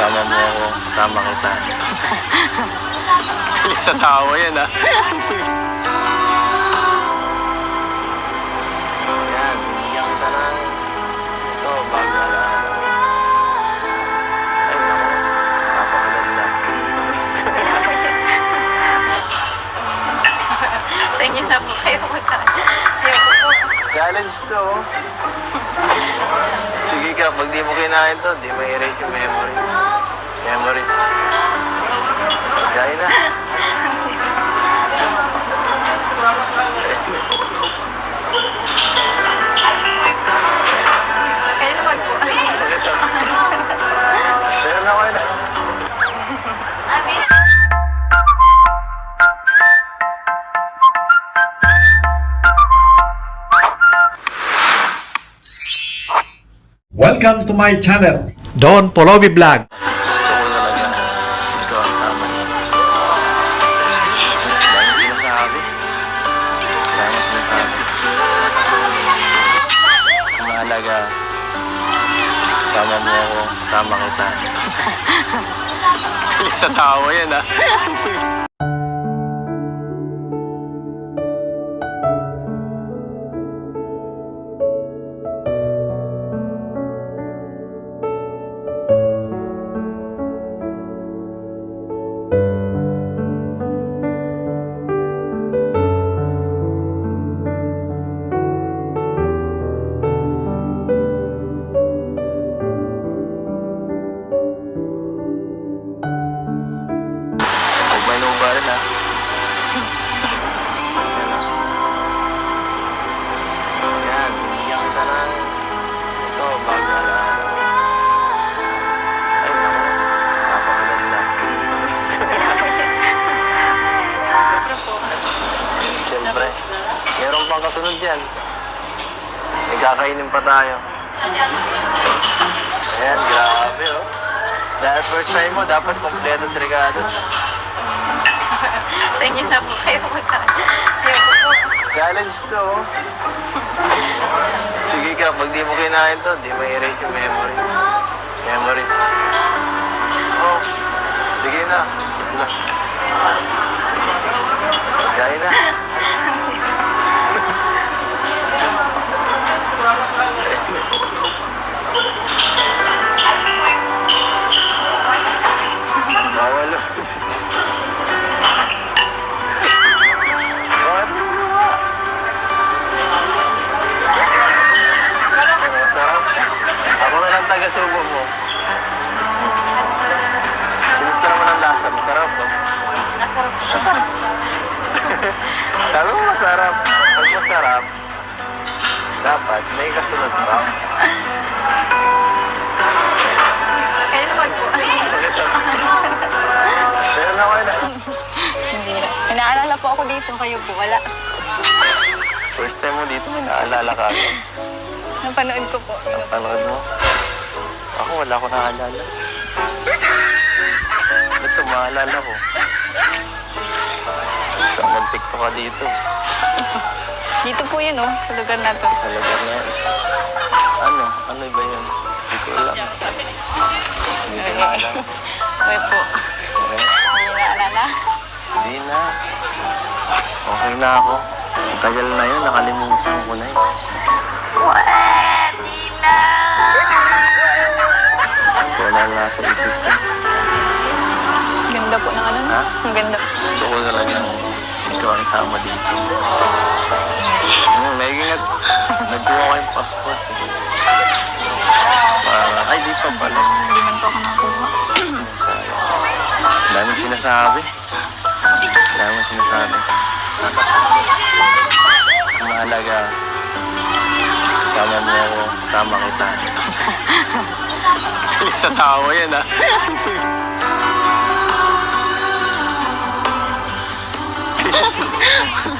Sama mo kasama kita. Sa tawa yan ah. Challenge to. Sige ka, pag di mo kinain to, di mo erase yung memory. Memory. Welcome to my channel. Don Polovi Vlog. Sama mo ako, sama kita. Sa tawa yan ah. meron pang kasunod yan. May kakainin pa tayo. Ayan, grabe oh. Dahil first time mo, dapat kompleto si Ricardo. Sa inyo na po kayo. Challenge to. oh. Sige ka, pag di mo kinain to, di mo erase yung memory. Memory. Oh, sige na. Kaya na. Bawal. Masarap. Ako na lang taga-subo mo. Kumusta naman ang lasa? Masarap, no? Nasarap po. Sabi mo masarap. Pag masarap, dapat may kasunod pa. Dito. Kayo po. Wala. First time mo dito, may naalala ka. no? Napanood ko po. Ang panood mo. Ako, wala ko naalala. Ito, maalala ko. Sa nag-tiktok ka dito. Dito po yun, oh. Sa lugar na to. Sa lugar na yan. Ano? Ano ba yun? Hindi ko alam. Hindi ko na alam. Okay po. Okay? Hindi naalala. Hindi na. Okay na ako. Tagal na yun, nakalimutan ko na yun. Pwede na! Wala na sa isip ko. Ganda po ng ano, no? Ha? Ang ganda po. Gusto ko talaga ikaw ang sama dito. Hmm, naging nag nagkuha ko yung passport. eh. Para, ay, dito pala. Hindi man po ako nakuha. Sayang. Ang daming sinasabi. Ang daming sinasabi. Ang mahalaga, sama mo ako, sama kita. Sa tawa yan ah.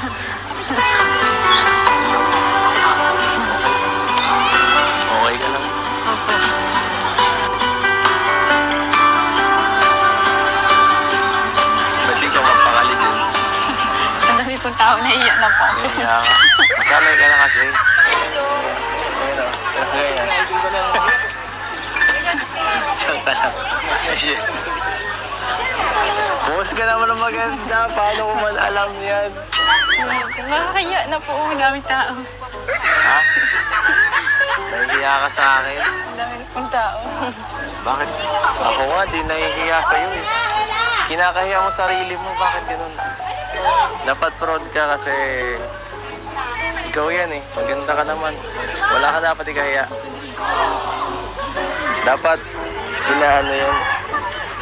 dami pong tao na po. Kaya ka. Masanay ka na kasi. Diyan ka lang. Shit. Post ka naman ng maganda. Paano ko man alam yan? Nakakaya na po ang daming tao. Ha? Nahihiya ka sa akin? Ang daming pong tao. Bakit? Ako nga, di nahihiya sa'yo eh. Kinakahiya mo sarili mo, bakit ganun? Dapat proud ka kasi ikaw yan eh. Maganda ka naman. Wala ka dapat ikahiya. Dapat, inaano yun,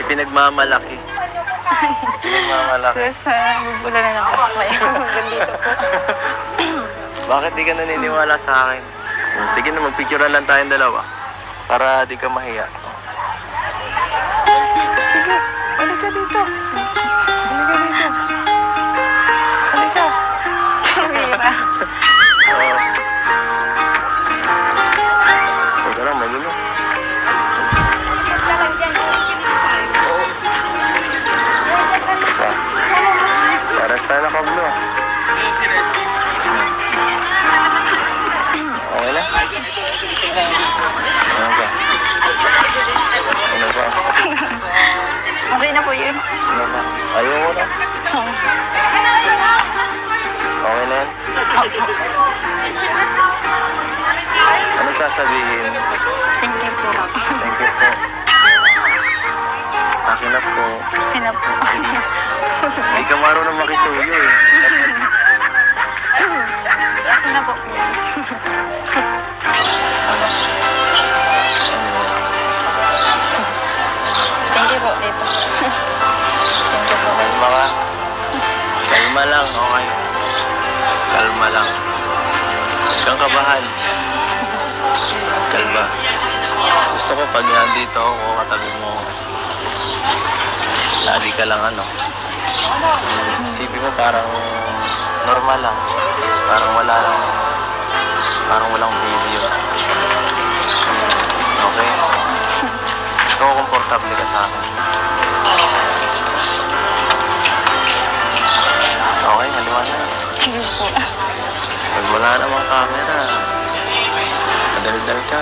ipinagmamalaki. Ipinagmamalaki. So, sa bubula na ako. Nandito po. Bakit di ka naniniwala sa akin? Sige na, magpicture lang tayong dalawa. Para di ka mahiya. Sige, halika dito. Nakablo. Okay? Ano ba? Ano ba? Okay na po yun. Ano ba? Na. Okay na yan? Ano sasabihin? Thank you po. Thank you po. Akin na po. Okay na po. Ka marunong makisuyo eh. Okay na po. Ano? Thank you po, dito. Thank you po. Kalma ka. Kalma lang, okay. Kalma lang. Huwag kang kabahan. Kalma. Gusto ko pag nandito ako, katabi mo. Lagi ka lang ano. Isipin mo parang normal lang. Parang wala lang. Parang walang video. Okay? Gusto ko komportable ka sa akin. Okay, maliwanag. Sige po. Pag wala namang camera, madaldal ka.